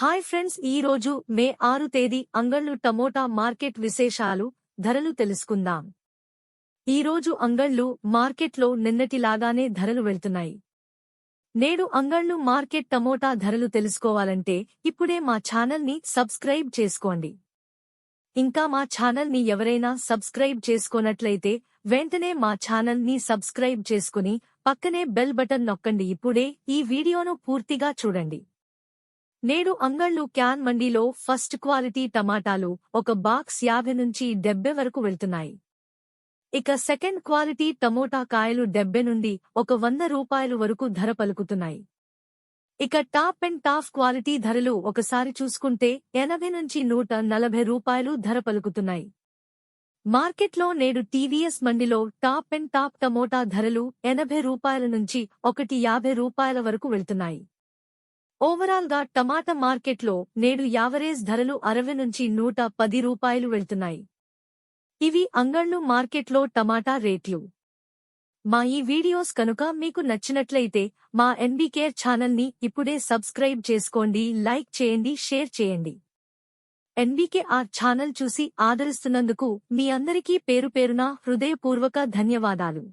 Hi friends ఈ రోజు మే ఆరు తేదీ అంగళ్ళు టమోటా మార్కెట్ విశేషాలు ధరలు తెలుసుకుందాం. ఈ రోజు అంగళ్ళు మార్కెట్లో నిన్నటిలాగానే ధరలు వెళ్తున్నాయి. నేడు అంగళ్ళు మార్కెట్ టమోటా ధరలు తెలుసుకోవాలంటే ఇప్పుడే మా ఛానల్ని సబ్స్క్రైబ్ చేసుకోండి. ఇంకా మా ఛానల్ని ఎవరైనా సబ్స్క్రైబ్ చేసుకోనట్లయితే వెంటనే మా ఛానల్ని సబ్స్క్రైబ్ చేసుకుని పక్కనే బెల్ బటన్ నొక్కండి. ఇప్పుడే ఈ వీడియోను పూర్తిగా చూడండి. నేడు అంగళ్ళు క్యాన్ మండీలో ఫస్ట్ క్వాలిటీ టమాటాలు ఒక బాక్స్ యాభై నుంచి డెబ్బె వరకు వెళ్తున్నాయి. ఇక సెకండ్ క్వాలిటీ టమోటా కాయలు డెబ్బె నుండి ఒక వంద రూపాయలు వరకు ధర పలుకుతున్నాయి. ఇక టాప్ అండ్ టాప్ క్వాలిటీ ధరలు ఒకసారి చూసుకుంటే ఎనభై నుంచి నూట నలభై రూపాయలు ధర పలుకుతున్నాయి. మార్కెట్లో నేడు టీవీఎస్ మండిలో టాప్ అండ్ టాప్ టమోటా ధరలు ఎనభై రూపాయల నుంచి ఒకటి యాభై రూపాయల వరకు వెళ్తున్నాయి. ఓవరాల్గా టమాటా మార్కెట్లో నేడు యావరేజ్ ధరలు అరవై నుంచి నూట పది రూపాయలు వెళ్తున్నాయి. ఇవి అంగళ్ళు మార్కెట్లో టమాటా రేట్లు. మా ఈ వీడియోస్ కనుక మీకు నచ్చినట్లయితే మా ఎన్బీకేర్ ఛానల్ని ఇప్పుడే సబ్స్క్రైబ్ చేసుకోండి లైక్ చేయండి షేర్ చేయండి. ఎన్బీకే ఆర్ ఛానల్ చూసి ఆదరిస్తున్నందుకు మీ అందరికీ పేరు పేరున హృదయపూర్వక ధన్యవాదాలు.